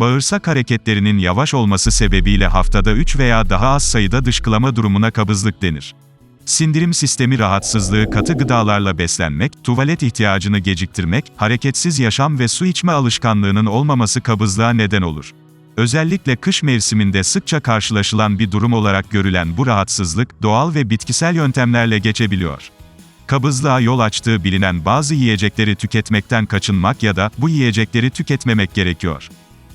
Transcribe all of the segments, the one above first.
Bağırsak hareketlerinin yavaş olması sebebiyle haftada 3 veya daha az sayıda dışkılama durumuna kabızlık denir. Sindirim sistemi rahatsızlığı katı gıdalarla beslenmek, tuvalet ihtiyacını geciktirmek, hareketsiz yaşam ve su içme alışkanlığının olmaması kabızlığa neden olur. Özellikle kış mevsiminde sıkça karşılaşılan bir durum olarak görülen bu rahatsızlık, doğal ve bitkisel yöntemlerle geçebiliyor. Kabızlığa yol açtığı bilinen bazı yiyecekleri tüketmekten kaçınmak ya da bu yiyecekleri tüketmemek gerekiyor.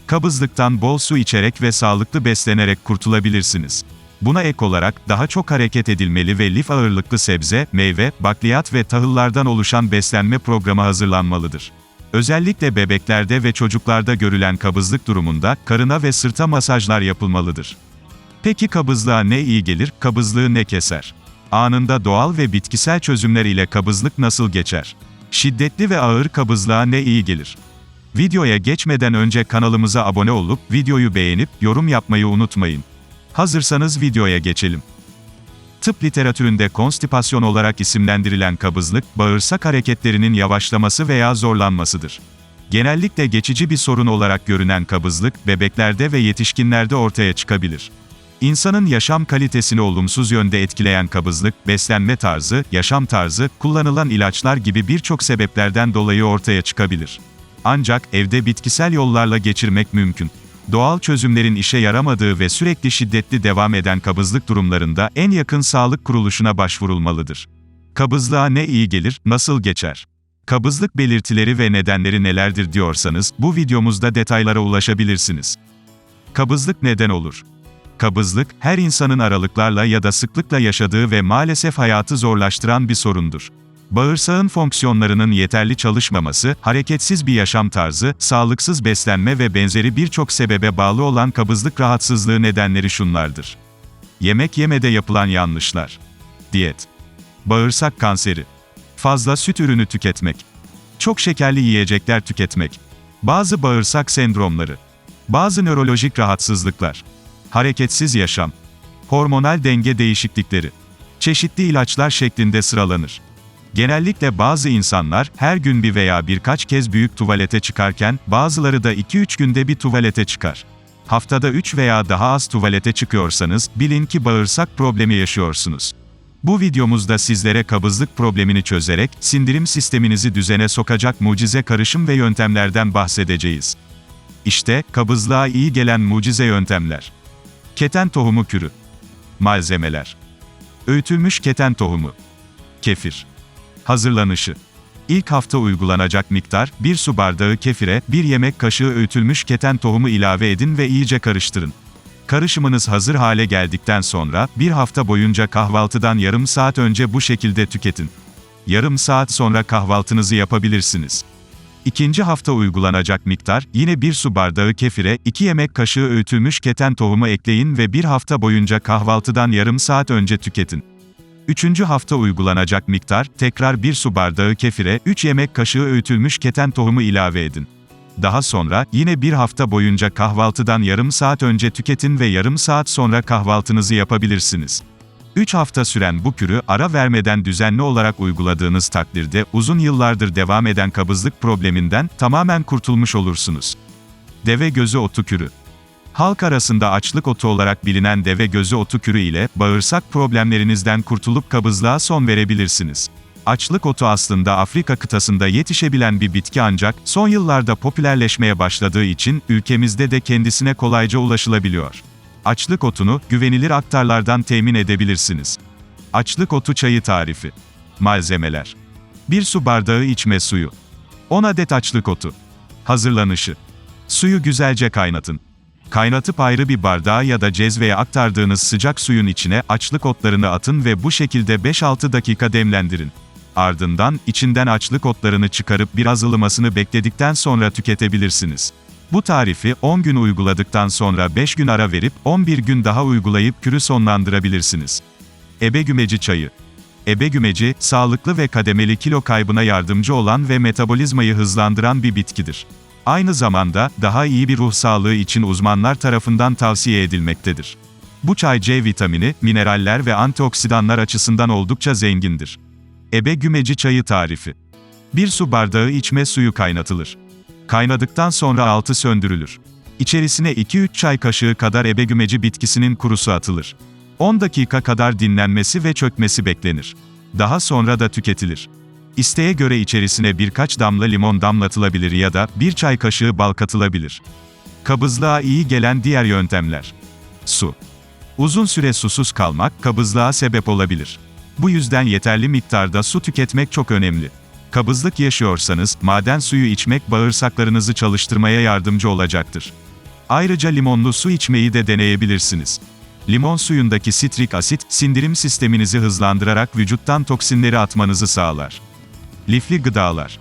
Kabızlıktan bol su içerek ve sağlıklı beslenerek kurtulabilirsiniz. Buna ek olarak daha çok hareket edilmeli ve lif ağırlıklı sebze, meyve, bakliyat ve tahıllardan oluşan beslenme programı hazırlanmalıdır. Özellikle bebeklerde ve çocuklarda görülen kabızlık durumunda karına ve sırta masajlar yapılmalıdır. Peki kabızlığa ne iyi gelir, kabızlığı ne keser? Anında doğal ve bitkisel çözümler ile kabızlık nasıl geçer? Şiddetli ve ağır kabızlığa ne iyi gelir? Videoya geçmeden önce kanalımıza abone olup videoyu beğenip yorum yapmayı unutmayın. Hazırsanız videoya geçelim. Tıp literatüründe konstipasyon olarak isimlendirilen kabızlık, bağırsak hareketlerinin yavaşlaması veya zorlanmasıdır. Genellikle geçici bir sorun olarak görünen kabızlık, bebeklerde ve yetişkinlerde ortaya çıkabilir. İnsanın yaşam kalitesini olumsuz yönde etkileyen kabızlık, beslenme tarzı, yaşam tarzı, kullanılan ilaçlar gibi birçok sebeplerden dolayı ortaya çıkabilir. Ancak evde bitkisel yollarla geçirmek mümkün. Doğal çözümlerin işe yaramadığı ve sürekli şiddetli devam eden kabızlık durumlarında en yakın sağlık kuruluşuna başvurulmalıdır. Kabızlığa ne iyi gelir, nasıl geçer? Kabızlık belirtileri ve nedenleri nelerdir diyorsanız, bu videomuzda detaylara ulaşabilirsiniz. Kabızlık neden olur? Kabızlık, her insanın aralıklarla ya da sıklıkla yaşadığı ve maalesef hayatı zorlaştıran bir sorundur. Bağırsağın fonksiyonlarının yeterli çalışmaması, hareketsiz bir yaşam tarzı, sağlıksız beslenme ve benzeri birçok sebebe bağlı olan kabızlık rahatsızlığı nedenleri şunlardır. Yemek yemede yapılan yanlışlar. Diyet. Bağırsak kanseri. Fazla süt ürünü tüketmek. Çok şekerli yiyecekler tüketmek. Bazı bağırsak sendromları. Bazı nörolojik rahatsızlıklar. Hareketsiz yaşam. Hormonal denge değişiklikleri. Çeşitli ilaçlar şeklinde sıralanır. Genellikle bazı insanlar her gün bir veya birkaç kez büyük tuvalete çıkarken bazıları da 2-3 günde bir tuvalete çıkar. Haftada 3 veya daha az tuvalete çıkıyorsanız bilin ki bağırsak problemi yaşıyorsunuz. Bu videomuzda sizlere kabızlık problemini çözerek sindirim sisteminizi düzene sokacak mucize karışım ve yöntemlerden bahsedeceğiz. İşte kabızlığa iyi gelen mucize yöntemler. Keten tohumu kürü. Malzemeler. Öğütülmüş keten tohumu. Kefir. Hazırlanışı. İlk hafta uygulanacak miktar, 1 su bardağı kefire, 1 yemek kaşığı öğütülmüş keten tohumu ilave edin ve iyice karıştırın. Karışımınız hazır hale geldikten sonra, bir hafta boyunca kahvaltıdan yarım saat önce bu şekilde tüketin. Yarım saat sonra kahvaltınızı yapabilirsiniz. İkinci hafta uygulanacak miktar, yine 1 su bardağı kefire, 2 yemek kaşığı öğütülmüş keten tohumu ekleyin ve bir hafta boyunca kahvaltıdan yarım saat önce tüketin. Üçüncü hafta uygulanacak miktar, tekrar 1 su bardağı kefire, 3 yemek kaşığı öğütülmüş keten tohumu ilave edin. Daha sonra, yine bir hafta boyunca kahvaltıdan yarım saat önce tüketin ve yarım saat sonra kahvaltınızı yapabilirsiniz. 3 hafta süren bu kürü, ara vermeden düzenli olarak uyguladığınız takdirde, uzun yıllardır devam eden kabızlık probleminden, tamamen kurtulmuş olursunuz. Deve gözü otu kürü Halk arasında açlık otu olarak bilinen deve gözü otu kürü ile bağırsak problemlerinizden kurtulup kabızlığa son verebilirsiniz. Açlık otu aslında Afrika kıtasında yetişebilen bir bitki ancak son yıllarda popülerleşmeye başladığı için ülkemizde de kendisine kolayca ulaşılabiliyor. Açlık otunu güvenilir aktarlardan temin edebilirsiniz. Açlık otu çayı tarifi. Malzemeler: 1 su bardağı içme suyu. 10 adet açlık otu. Hazırlanışı: Suyu güzelce kaynatın. Kaynatıp ayrı bir bardağa ya da cezveye aktardığınız sıcak suyun içine açlık otlarını atın ve bu şekilde 5-6 dakika demlendirin. Ardından, içinden açlık otlarını çıkarıp biraz ılımasını bekledikten sonra tüketebilirsiniz. Bu tarifi 10 gün uyguladıktan sonra 5 gün ara verip 11 gün daha uygulayıp kürü sonlandırabilirsiniz. Ebegümeci çayı. Ebegümeci, sağlıklı ve kademeli kilo kaybına yardımcı olan ve metabolizmayı hızlandıran bir bitkidir. Aynı zamanda, daha iyi bir ruh sağlığı için uzmanlar tarafından tavsiye edilmektedir. Bu çay C vitamini, mineraller ve antioksidanlar açısından oldukça zengindir. Ebe gümeci çayı tarifi. Bir su bardağı içme suyu kaynatılır. Kaynadıktan sonra altı söndürülür. İçerisine 2-3 çay kaşığı kadar ebegümeci bitkisinin kurusu atılır. 10 dakika kadar dinlenmesi ve çökmesi beklenir. Daha sonra da tüketilir. İsteğe göre içerisine birkaç damla limon damlatılabilir ya da bir çay kaşığı bal katılabilir. Kabızlığa iyi gelen diğer yöntemler. Su. Uzun süre susuz kalmak kabızlığa sebep olabilir. Bu yüzden yeterli miktarda su tüketmek çok önemli. Kabızlık yaşıyorsanız, maden suyu içmek bağırsaklarınızı çalıştırmaya yardımcı olacaktır. Ayrıca limonlu su içmeyi de deneyebilirsiniz. Limon suyundaki sitrik asit, sindirim sisteminizi hızlandırarak vücuttan toksinleri atmanızı sağlar. Lifli gıdalar.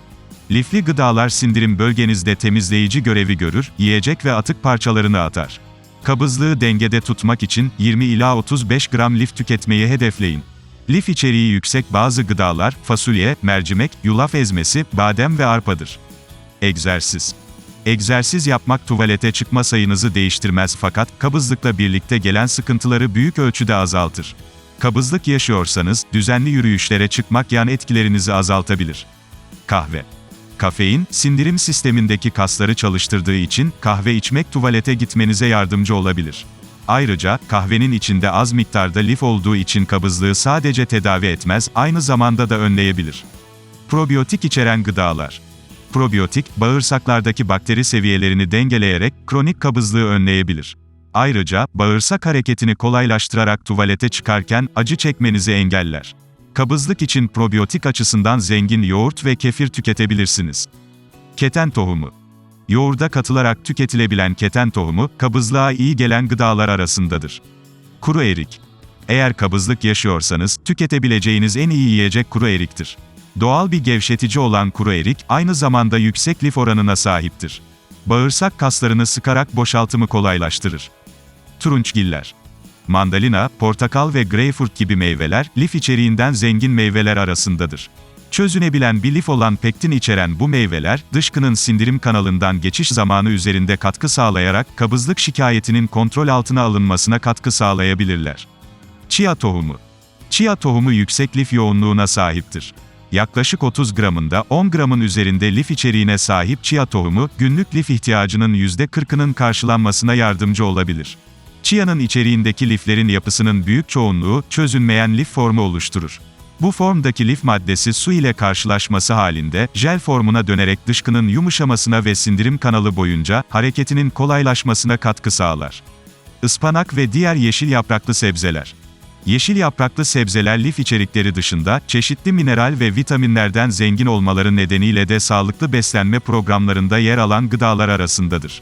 Lifli gıdalar sindirim bölgenizde temizleyici görevi görür, yiyecek ve atık parçalarını atar. Kabızlığı dengede tutmak için 20 ila 35 gram lif tüketmeyi hedefleyin. Lif içeriği yüksek bazı gıdalar, fasulye, mercimek, yulaf ezmesi, badem ve arpadır. Egzersiz. Egzersiz yapmak tuvalete çıkma sayınızı değiştirmez fakat kabızlıkla birlikte gelen sıkıntıları büyük ölçüde azaltır. Kabızlık yaşıyorsanız düzenli yürüyüşlere çıkmak yan etkilerinizi azaltabilir. Kahve. Kafein, sindirim sistemindeki kasları çalıştırdığı için kahve içmek tuvalete gitmenize yardımcı olabilir. Ayrıca, kahvenin içinde az miktarda lif olduğu için kabızlığı sadece tedavi etmez, aynı zamanda da önleyebilir. Probiyotik içeren gıdalar. Probiyotik, bağırsaklardaki bakteri seviyelerini dengeleyerek kronik kabızlığı önleyebilir. Ayrıca, bağırsak hareketini kolaylaştırarak tuvalete çıkarken acı çekmenizi engeller. Kabızlık için probiyotik açısından zengin yoğurt ve kefir tüketebilirsiniz. Keten tohumu. Yoğurda katılarak tüketilebilen keten tohumu, kabızlığa iyi gelen gıdalar arasındadır. Kuru erik. Eğer kabızlık yaşıyorsanız, tüketebileceğiniz en iyi yiyecek kuru eriktir. Doğal bir gevşetici olan kuru erik, aynı zamanda yüksek lif oranına sahiptir. Bağırsak kaslarını sıkarak boşaltımı kolaylaştırır. Turunçgiller. Mandalina, portakal ve greyfurt gibi meyveler, lif içeriğinden zengin meyveler arasındadır. Çözünebilen bir lif olan pektin içeren bu meyveler, dışkının sindirim kanalından geçiş zamanı üzerinde katkı sağlayarak kabızlık şikayetinin kontrol altına alınmasına katkı sağlayabilirler. Chia tohumu. Chia tohumu yüksek lif yoğunluğuna sahiptir. Yaklaşık 30 gramında 10 gramın üzerinde lif içeriğine sahip chia tohumu, günlük lif ihtiyacının %40'ının karşılanmasına yardımcı olabilir. Chia'nın içeriğindeki liflerin yapısının büyük çoğunluğu, çözünmeyen lif formu oluşturur. Bu formdaki lif maddesi su ile karşılaşması halinde, jel formuna dönerek dışkının yumuşamasına ve sindirim kanalı boyunca, hareketinin kolaylaşmasına katkı sağlar. Ispanak ve diğer yeşil yapraklı sebzeler. Yeşil yapraklı sebzeler lif içerikleri dışında, çeşitli mineral ve vitaminlerden zengin olmaları nedeniyle de sağlıklı beslenme programlarında yer alan gıdalar arasındadır.